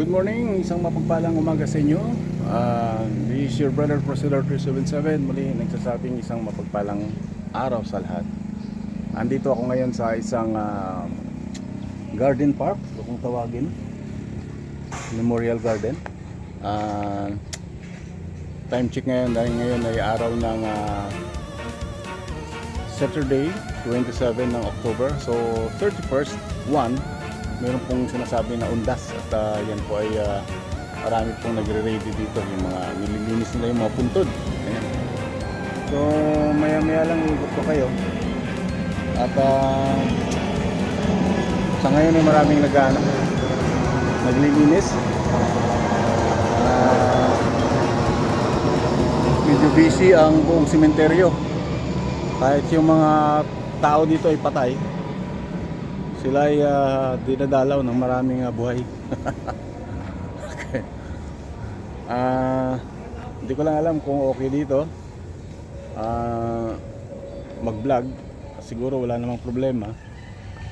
Good morning, isang mapagpalang umaga sa inyo. Uh, this is your brother Proceedor 377. Muli nagsasabing isang mapagpalang araw sa lahat. Andito ako ngayon sa isang ah, garden park, kung tawagin. Memorial Garden. Ah, time check ngayon dahil ngayon ay araw ng ah, Saturday, 27 ng October. So, 31st, 1, meron pong sinasabi na undas at ah, yan po ay ah, marami pong nagre-ready dito yung mga nililinis nila yung mga puntod. Ayan. so maya maya lang ikot ko kayo. At ah, sa ngayon ay maraming nag ano, naglilinis. Ah, medyo busy ang buong sementeryo kahit yung mga tao dito ay patay sila ay ah, dinadalaw ng maraming ah, buhay. okay. Ah, hindi ko lang alam kung okay dito. Ah, mag-vlog. Siguro wala namang problema.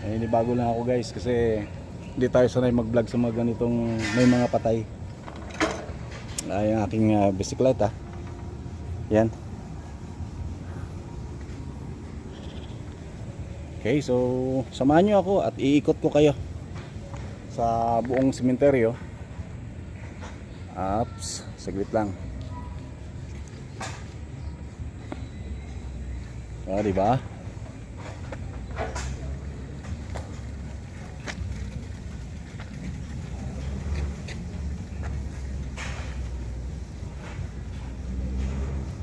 Eh, bago lang ako guys kasi hindi tayo sanay mag-vlog sa mga ganitong may mga patay. Ay, ang aking ah, bisikleta. Yan. Okay, so samahan nyo ako at iikot ko kayo sa buong sementeryo. Ups, saglit lang. Ah, di ba?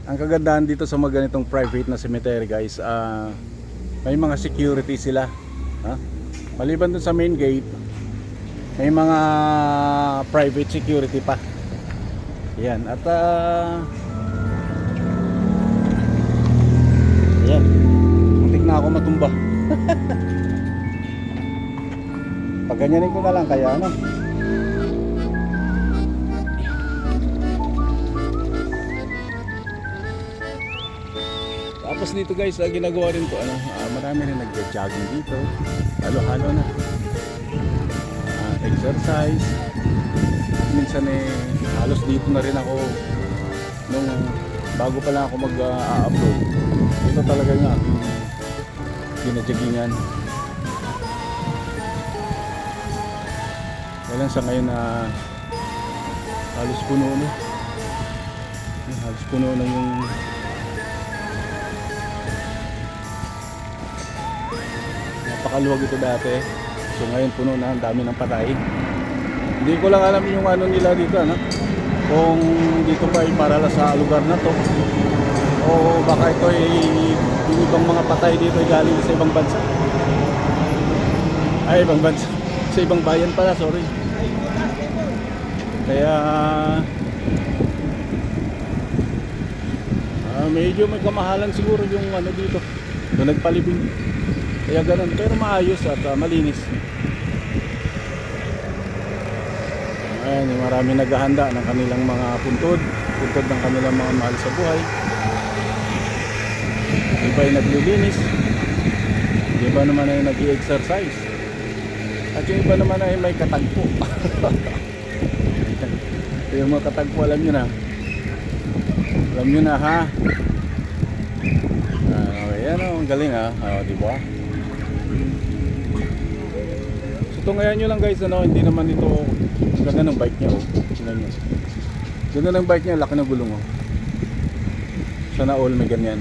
Ang kagandahan dito sa mga ganitong private na cemetery guys, ah may mga security sila. Ha? Maliban dun sa main gate, may mga private security pa. Yan. At uh, yan. Muntik na ako matumba. Paganyanin ko na lang kaya ano. Tapos dito guys, ah, ginagawa rin ko ano, ah, marami rin nagja-jogging dito. Halo-halo na. Ah, exercise. Minsan eh halos dito na rin ako nung bago pa lang ako mag-upload. Ito talaga nga aking ginajaggingan. Kailan sa ngayon na halos puno na. Halos puno na yung napakaluwag ito dati. So ngayon puno na. Ang dami ng patay. Hindi ko lang alam yung ano nila dito ano? Kung dito pa ay para sa lugar na to. O baka ito ay yung ibang mga patay dito ay galing sa ibang bansa. Ay ibang bansa. Sa ibang bayan pala sorry. Kaya ah, medyo may kamahalan siguro yung ano dito. Yung nagpalibing kaya ganun, pero maayos at ah, malinis. Ayan, marami naghahanda ng kanilang mga puntod, puntod ng kanilang mga mahal sa buhay. Iba ay naglilinis. Iba naman ay nag-exercise. At yung iba naman ay may katagpo. yung mga katagpo, alam nyo na. Alam nyo na ha. Ah, ayan o, ang galing ha. Oh, di ba? Tungayan nyo lang guys, ano, hindi naman ito ganda ng bike niya oh. Tingnan nyo. Ganda ng bike niya, laki ng gulong oh. Sana all may ganyan.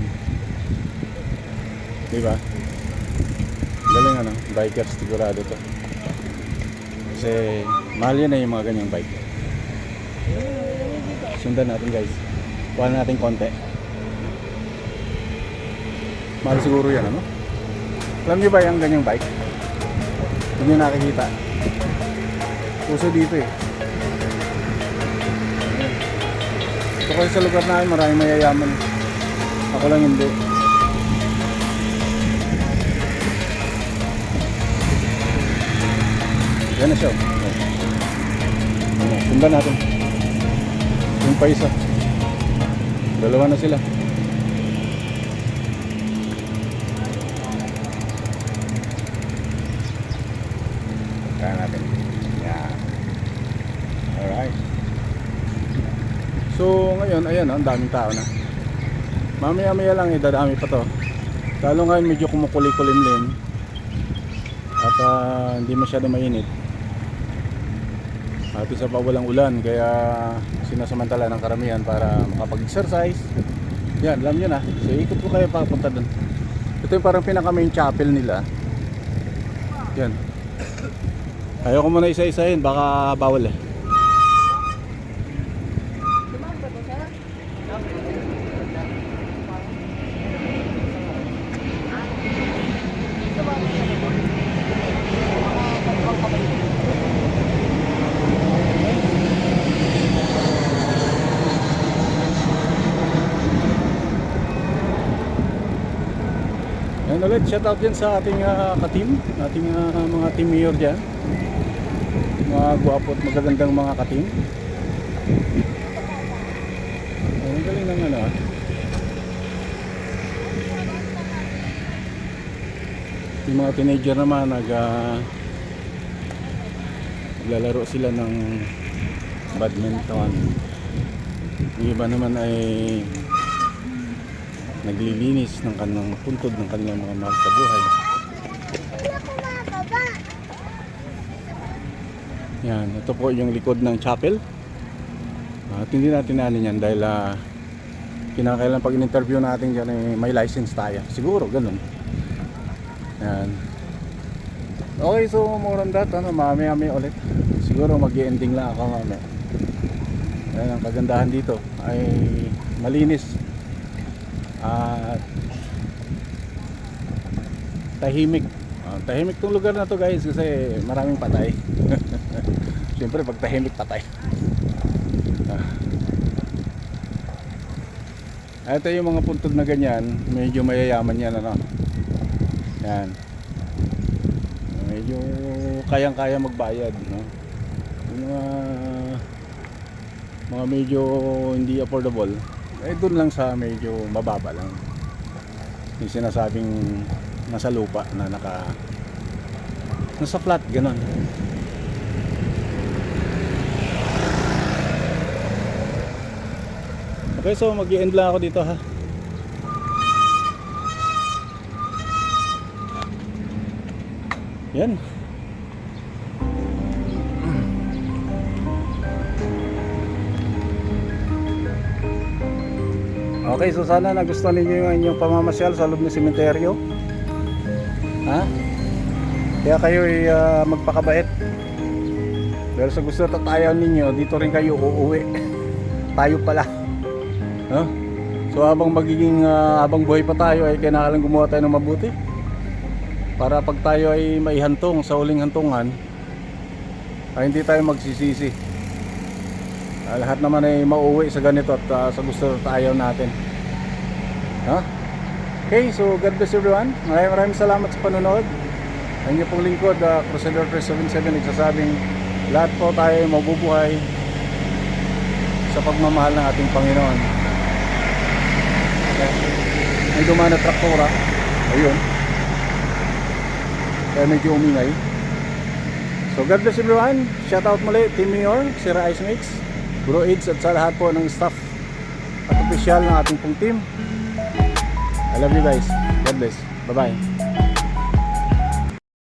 Di ba? Galing ano, bikers sigurado to. Kasi mahal yan na yung mga ganyang bike. Sundan natin guys. Kuha natin konti. Mahal siguro yan ano? Alam niyo ba yung ganyang bike? Hindi niyo nakikita. Puso dito eh. Ito kasi sa lugar namin maraming mayayaman. Ako lang hindi. Yan na siya. Sundan natin. Yung pa isa. Dalawa na sila. Kaya natin. Yan. So ngayon, ayan, ang daming tao na. Mamaya-maya lang, idadami pa to. Lalo ngayon medyo kumukuli-kulimlim. At ah, hindi masyado mainit. At isa pa walang ulan, kaya sinasamantala ng karamihan para makapag-exercise. Yan, alam nyo na. So ikot ko kayo papunta doon. Ito yung parang pinaka main chapel nila. Yan. Ayoko muna isa-isahin, baka bawal eh. Yan ulit, shout out din sa ating uh, ka-team, ating ah, mga team mayor dyan. Mga gwapo at magagandang mga ka-team. Ang galing ng ano ah. Yung mga teenager naman nag ah, naglalaro sila ng badminton. Yung iba naman ay naglilinis ng kanilang puntod ng kanilang mga mahal sa buhay. Yan, ito po yung likod ng chapel. At hindi natin nanin yan dahil uh, kinakailan pag in-interview natin dyan eh, may license tayo. Siguro, ganun. Yan. Okay, so more on that, ano, mamaya may ulit. Siguro mag ending lang ako mamaya. Yan ang kagandahan dito ay malinis at tahimik. Ah, tahimik tong lugar na to guys kasi maraming patay. Siyempre pag tahimik patay. Ah. Ito yung mga puntod na ganyan, medyo mayayaman yan ano. Yan. Medyo kayang-kaya magbayad, no. Yung mga mga medyo hindi affordable, eh doon lang sa medyo mababa lang. Yung sinasabing nasa lupa na naka nasa flat ganon. Okay, so mag-end lang ako dito ha. Yan. Okay, so sana nagustuhan ninyo yung inyong pamamasyal sa loob ng sementeryo. Ha? Kaya kayo ay ah, magpakabait. Pero sa gusto tatayan ninyo, dito rin kayo uuwi. tayo pala. Ha? So habang magiging ah, habang buhay pa tayo ay kailangan gumawa tayo ng mabuti. Para pag tayo ay maihantong sa huling hantungan, ay hindi tayo magsisisi. Ah, lahat naman ay mauwi sa ganito at ah, sa gusto at ayaw natin. Ha? Okay, so God bless everyone. Maraming maraming salamat sa panonood. Ang inyong pong lingkod, uh, Crusader 377, nagsasabing lahat po tayo ay mabubuhay sa pagmamahal ng ating Panginoon. Okay. May dumaan na traktora. Ayun. Kaya medyo umingay. So God bless everyone. Shout out muli, Team Mayor, Sira Ice Mix, Bro Aids at sa lahat po ng staff at opisyal ng ating pong team. I love you guys. God bless. Bye-bye.